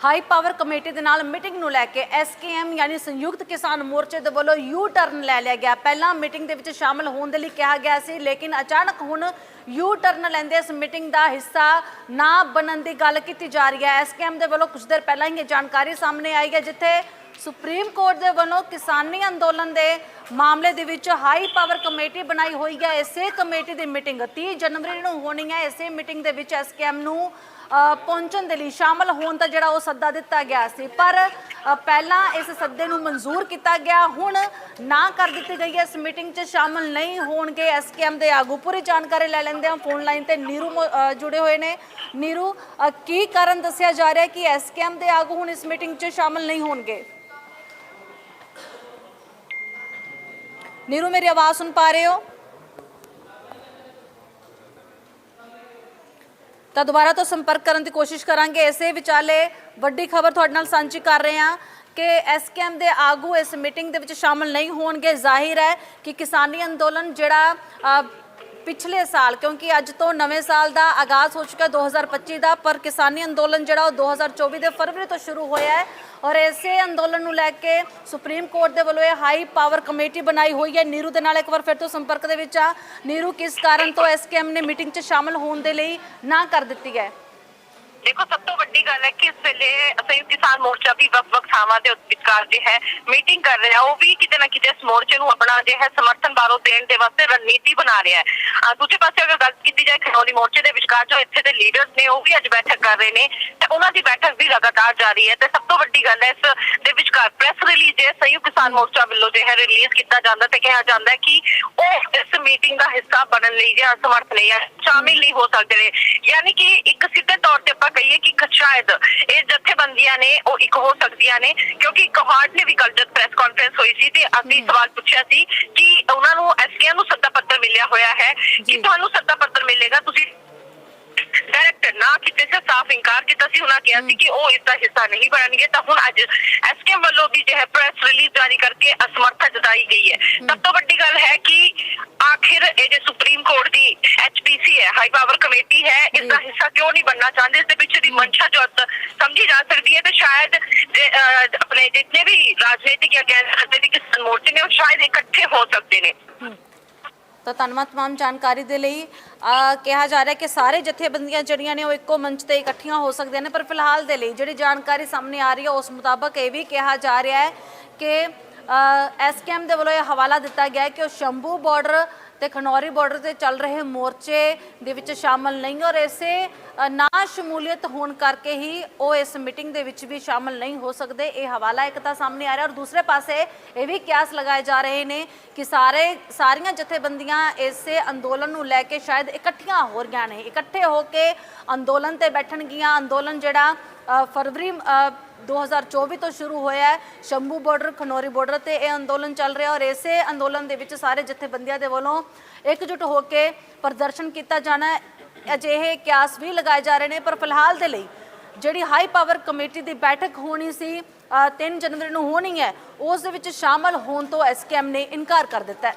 High power committee ਦੇ ਨਾਲ meeting ਨੂੰ ਲੈ ਕੇ ਐਸਕੇਐਮ ਯਾਨੀ ਸੰਯੁਕਤ ਕਿਸਾਨ ਮੋਰਚੇ ਦੇ ਵੱਲੋਂ ਯੂ ਟਰਨ ਲੈ ਲਿਆ ਗਿਆ। ਪਹਿਲਾਂ ਮੀਟਿੰਗ ਦੇ ਵਿੱਚ ਸ਼ਾਮਲ ਹੋਣ ਦੇ ਲਈ ਕਿਹਾ ਗਿਆ ਸੀ, ਲੇਕਿਨ ਅਚਾਨਕ ਹੁਣ ਯੂ ਟਰਨ ਲੈਂਦੇ ਇਸ ਮੀਟਿੰਗ ਦਾ ਹਿੱਸਾ ਨਾ ਬਣਨ ਦੀ ਗੱਲ ਕੀਤੀ ਜਾ ਰਹੀ ਹੈ। ਐਸਕੇਐਮ ਦੇ ਵੱਲੋਂ ਕੁਝ ਦੇਰ ਪਹਿਲਾਂ ਹੀ ਇਹ ਜਾਣਕਾਰੀ ਸਾਹਮਣੇ ਆਈ ਹੈ, ਜਿੱਥੇ ਸੁਪਰੀਮ ਕੋਰਟ ਦੇ ਵੱਲੋਂ ਕਿਸਾਨੀ ਅੰਦੋਲਨ ਦੇ ਮਾਮਲੇ ਦੇ ਵਿੱਚ ਹਾਈ ਪਾਵਰ ਕਮੇਟੀ ਬਣਾਈ ਹੋਈ ਹੈ। ਇਸੇ ਕਮੇਟੀ ਦੀ ਮੀਟਿੰਗ 30 ਜਨਵਰੀ ਨੂੰ ਹੋਣੀ ਹੈ। ਇਸੇ ਮੀਟਿੰਗ ਦੇ ਵਿੱਚ ਐਸਕੇਐਮ ਨੂੰ ਪਹੁੰਚਣ ਦੇ ਲਈ ਸ਼ਾਮਲ ਹੋਣ ਦਾ ਜਿਹੜਾ ਉਹ ਸੱਦਾ ਦਿੱਤਾ ਗਿਆ ਸੀ। ਪਰ ਪਹਿਲਾਂ ਇਸ ਸੱਦੇ ਨੂੰ ਮਨਜ਼ੂਰ ਕੀਤਾ ਗਿਆ। ਹੁਣ ਨਾ ਕਰ ਦਿੱਤੀ ਗਈ ਹੈ ਇਸ ਮੀਟਿੰਗ 'ਚ ਸ਼ਾਮਲ ਨਹੀਂ ਹੋਣਗੇ। ਐਸਕੇਐਮ ਦੇ ਆਗੂ ਪੂਰੀ ਜਾਣਕਾਰੀ ਲੈ ਲੈਂਦੇ ਹਾਂ। ਫੋਨ ਲਾਈਨ ਤੇ ਨੀਰੂ ਜੁੜੇ ਹੋਏ ਨੇ। ਨੀਰੂ ਕੀ ਕਾਰਨ ਦੱਸਿਆ ਜਾ ਰਿਹਾ ਕਿ ਐਸਕੇਐਮ ਦੇ ਆਗੂ ਹੁਣ ਇਸ ਮੀਟਿੰਗ 'ਚ ਸ਼ਾਮਲ ਨਹੀਂ ਹੋਣਗੇ? ਨੀਰੂ, ਮੇਰੀ ਆਵਾਜ਼ ਸੁਣ ਪਾ ਰਹੇ ਹੋ? ਤਾਂ ਦੁਬਾਰਾ ਤੋਂ ਸੰਪਰਕ ਕਰਨ ਦੀ ਕੋਸ਼ਿਸ਼ ਕਰਾਂਗੇ। ਇਸੇ ਵਿਚਾਲੇ ਵੱਡੀ ਖਬਰ ਤੁਹਾਡੇ ਨਾਲ ਸਾਂਝੀ ਕਰ ਰਹੇ ਹਾਂ ਕਿ ਐਸਕੇਐਮ ਦੇ ਆਗੂ ਇਸ ਮੀਟਿੰਗ ਦੇ ਵਿੱਚ ਸ਼ਾਮਲ ਨਹੀਂ ਹੋਣਗੇ। ਜ਼ਾਹਿਰ ਹੈ ਕਿ ਕਿਸਾਨੀ ਅੰਦੋਲਨ ਜਿਹੜਾ ਪਿਛਲੇ ਸਾਲ, ਕਿਉਂਕਿ ਅੱਜ ਤੋਂ ਨਵੇਂ ਸਾਲ ਦਾ ਆਗਾਜ਼ ਹੋ ਚੁੱਕਾ ਹੈ 2025 ਦਾ, ਪਰ ਕਿਸਾਨੀ ਅੰਦੋਲਨ ਜਿਹੜਾ ਉਹ 2024 ਦੇ ਫਰਵਰੀ ਤੋਂ ਸ਼ੁਰੂ ਹੋਇਆ ਹੈ ਔਰ ਇਸੇ ਅੰਦੋਲਨ ਨੂੰ ਲੈ ਕੇ ਸੁਪਰੀਮ ਕੋਰਟ ਦੇ ਵੱਲੋਂ ਇਹ ਹਾਈ ਪਾਵਰ ਕਮੇਟੀ ਬਣਾਈ ਹੋਈ ਹੈ। ਨੀਰੂ ਦੇ ਨਾਲ ਇੱਕ ਵਾਰ ਫਿਰ ਤੋਂ ਸੰਪਰਕ ਦੇ ਵਿੱਚ ਆ। ਨੀਰੂ, ਕਿਸ ਕਾਰਨ ਤੋਂ ਐਸਕੇਐਮ ਨੇ ਮੀਟਿੰਗ 'ਚ ਸ਼ਾਮਲ ਹੋਣ ਦੇ ਲਈ ਨਾ ਕਰ ਦਿੱਤੀ ਹੈ? ਦੇਖੋ, ਸਭ ਤੋਂ ਵੱਡੀ ਗੱਲ ਹੈ ਕਿ ਇਸ ਵੇਲੇ ਸੰਯੁਕਤ ਕਿਸਾਨ ਮੋਰਚਾ ਵੀ ਵੱਖ-ਵੱਖ ਥਾਵਾਂ ਦੇ ਵਿਚਕਾਰ ਜੇ ਹੈ ਮੀਟਿੰਗ ਕਰ ਰਿਹਾ। ਉਹ ਵੀ ਕਿਤੇ ਨਾ ਕਿਤੇ ਇਸ ਮੋਰਚੇ ਨੂੰ ਆਪਣਾ ਜੇ ਹੈ, ਸਮਰਥਨ ਬਾਹਰੋਂ ਦੇਣ ਦੇ ਵਾਸਤੇ ਰਣਨੀਤੀ ਬਣਾ ਰਿਹਾ ਹੈ। ਦੂਜੇ ਪਾਸੇ ਅਗਰ ਗੱਲ ਕੀਤੀ ਜਾਏ ਖਨੌਰੀ ਮੋਰਚੇ ਦੇ ਵਿਚਕਾਰ ਜੋ ਇੱਥੇ ਦੇ ਲੀਡਰਸ ਨੇ, ਉਹ ਵੀ ਅੱਜ ਬੈਠਕ ਕਰ ਰਹੇ ਨੇ। ਤੇ ਉਹਨਾਂ ਦੀ ਬੈਠਕ ਵੀ ਲਗਾਤਾਰ ਜਾਰੀ ਹੈ। ਤੇ ਸਭ ਤੋਂ ਵੱਡੀ ਗੱਲ ਹੈ, ਇਸ ਦੇ ਵਿਚਕਾਰ ਪ੍ਰੈਸ ਰਿਲੀਜ਼ ਹੈ, ਸੰਯੁਕਤ ਕਿਸਾਨ ਮੋਰਚਾ ਵੱਲੋਂ ਜੇ ਹੈ ਰਿਲੀਜ਼ ਕੀਤਾ ਜਾਂਦਾ ਤੇ ਕਿਹਾ ਜਾਂਦਾ ਹੈ ਕਿ ਉਹ ਇਸ ਮੀਟਿੰਗ ਦਾ ਹਿੱਸਾ ਬਣਨ ਲਈ ਜਾਂ ਸਮਰਥ ਨਹੀਂ ਹੈ ਸ਼ਾਮਿਲ ਨਹੀਂ ਹੋ ਸਕਦੇ। ਨੇ ਯਾਨੀ ਕਿ ਇੱਕ ਸਿੱਧੇ ਤੌਰ ਤੇ ਆਪਾਂ ਕਿ ਕ- ਸ਼ਾਇਦ ਇਹ ਜਥੇਬੰਦੀਆਂ ਨੇ ਉਹ ਇੱਕ ਹੋ ਸਕਦੀਆਂ ਨੇ ਕਿਉਂਕਿ ਕਹਾੜ ਨੇ ਵੀ ਕੱਲ ਜਦ ਪ੍ਰੈਸ ਕਾਨਫਰੰਸ ਹੋਈ ਸੀ ਤੇ ਅਸੀਂ ਸਵਾਲ ਪੁੱਛਿਆ ਸੀ ਕਿ ਉਹਨਾਂ ਨੂੰ ਐਸਕੇ ਨੂੰ ਸੱਦਾ ਪੱਤਰ ਮਿਲਿਆ ਹੋਇਆ ਹੈ। ਕਿ ਤੁਹਾਨੂੰ ਸੱਦਾ ਪੱਤਰ ਮਿਲੇਗਾ ਤੁਸੀਂ ਡਾਇਰੈਕਟ ਨਾ ਕਿਤੇ ਸੇ ਸਾਫ਼ ਇਨਕਾਰ ਕੀਤਾ ਸੀ ਉਹਨਾਂ ਕਿਹਾ ਸੀ ਕਿ ਉਹ ਇਸ ਦਾ ਹਿੱਸਾ ਨਹੀਂ ਬਣਨਗੇ ਤਾਂ ਹੁਣ ਅੱਜ ਐਸਕੇ ਵੱਲੋਂ ਵੀ ਜੋ ਹੈ ਪ੍ਰੈਸ ਰਿਲੀਜ਼ ਜਾਰੀ ਕਰਕੇ ਅਸਮਰਥਾ ਜਤਾਈ ਗਈ ਹੈ। ਸਭ ਤੋਂ ਵੱਡੀ ਗੱਲ ਹੈ ਕਿ ਆਖਿਰ ਇਹ ਜੇ ਸੁਪਰੀਮ ਕੋਰਟ ਦੀ ਐਚਪੀਸੀ ਹੈ ਹਾਈ ਪਾਵਰ ਕਮੇਟੀ ਹੈ ਇਸ ਦਾ ਹਿੱਸਾ ਕਿਉਂ ਨਹੀਂ ਬਣਨਾ ਚਾਹੁੰਦੇ? ਇਸ ਦੇ ਪਿੱਛੇ ਦੀ ਮਨਸ਼ਾ ਜੋ ਅ- ਸਮਝੀ ਜਾ ਸਕਦੀ ਹੈ ਤੇ ਸ਼ਾਇਦ ਜੇ, ਅਹ, ਆਪਣੇ ਜਿੰਨੇ ਵੀ ਰਾਜਨੀਤਿਕ ਜਾਂ ਗੈਰ ਰਾਜਨੀਤਿਕ ਕਿਸਾਨ ਮੋਰਚੇ ਨੇ ਉਹ ਸ਼ਾਇਦ ਇਕੱਠੇ ਹੋ ਸਕਦੇ ਨੇ। ਤਾਂ ਧੰਨਵਾਦ ਤਮਾਮ ਜਾਣਕਾਰੀ ਦੇ ਲਈ। ਕਿਹਾ ਜਾ ਰਿਹਾ ਕਿ ਸਾਰੇ ਜਥੇਬੰਦੀਆਂ ਜਿਹੜੀਆਂ ਨੇ ਉਹ ਇੱਕੋ ਮੰਚ ਤੇ ਇਕੱਠੀਆਂ ਹੋ ਸਕਦੀਆਂ ਨੇ ਪਰ ਫਿਲਹਾਲ ਦੇ ਲਈ ਜਿਹੜੀ ਜਾਣਕਾਰੀ ਸਾਹਮਣੇ ਆ ਰਹੀ ਹੈ ਉਸ ਮੁਤਾਬਕ ਇਹ ਵੀ ਕਿਹਾ ਜਾ ਰਿਹਾ ਹੈ ਕਿ ਐਸਕੇਐਮ ਦੇ ਵੱਲੋਂ ਇਹ ਹਵਾਲਾ ਦਿੱਤਾ ਗਿਆ ਹੈ ਕਿ ਉਹ ਸ਼ੰਭੂ ਬਾਰਡਰ ਤੇ ਖਨੌਰੀ ਬਾਰਡਰ ਤੇ ਚੱਲ ਰਹੇ ਮੋਰਚੇ ਦੇ ਵਿੱਚ ਸ਼ਾਮਲ ਨਹੀਂ ਔਰ ਇਸੇ ਨਾ ਸ਼ਮੂਲੀਅਤ ਹੋਣ ਕਰਕੇ ਹੀ ਉਹ ਇਸ ਮੀਟਿੰਗ ਦੇ ਵਿੱਚ ਵੀ ਸ਼ਾਮਲ ਨਹੀਂ ਹੋ ਸਕਦੇ। ਇਹ ਹਵਾਲਾ ਇੱਕ ਤਾਂ ਸਾਹਮਣੇ ਆ ਰਿਹਾ ਔਰ ਦੂਸਰੇ ਪਾਸੇ ਇਹ ਵੀ ਕਿਆਸ ਲਗਾਏ ਜਾ ਰਹੇ ਨੇ ਕਿ ਸਾਰੇ, ਸਾਰੀਆਂ ਜਥੇਬੰਦੀਆਂ ਇਸੇ ਅੰਦੋਲਨ ਨੂੰ ਲੈ ਕੇ ਸ਼ਾਇਦ ਇਕੱਠੀਆਂ ਹੋ ਰਹੀਆਂ ਨੇ। ਇਕੱਠੇ ਹੋ ਕੇ ਅੰਦੋਲਨ ਤੇ ਬੈਠਣਗੀਆਂ। ਅੰਦੋਲਨ ਜਿਹੜਾ ਫਰਵਰੀ 2024 ਤੋਂ ਸ਼ੁਰੂ ਹੋਇਆ ਹੈ। ਸ਼ੰਭੂ ਬਾਰਡਰ ਖਨੌਰੀ ਬਾਰਡਰ ਤੇ ਇਹ ਅੰਦੋਲਨ ਚੱਲ ਰਿਹਾ ਔਰ ਇਸੇ ਅੰਦੋਲਨ ਦੇ ਵਿੱਚ ਸਾਰੇ ਜਥੇਬੰਦੀਆਂ ਦੇ ਵੱਲੋਂ ਇਕਜੁੱਟ ਹੋ ਕੇ ਪ੍ਰਦਰਸ਼ਨ ਕੀਤਾ ਜਾਣਾ ਅਜਿਹੇ ਕਿਆਸ ਵੀ ਲਗਾਏ ਜਾ ਰਹੇ ਨੇ, ਪਰ ਫਿਲਹਾਲ ਦੇ ਲਈ ਜਿਹੜੀ ਹਾਈ ਪਾਵਰ ਕਮੇਟੀ ਦੀ ਬੈਠਕ ਹੋਣੀ ਸੀ 3 ਜਨਵਰੀ ਨੂੰ ਹੋਣੀ ਹੈ, ਉਸ ਦੇ ਵਿੱਚ ਸ਼ਾਮਲ ਹੋਣ ਤੋਂ ਐਸਕੇਐਮ ਨੇ ਇਨਕਾਰ ਕਰ ਦਿੱਤਾ ਹੈ।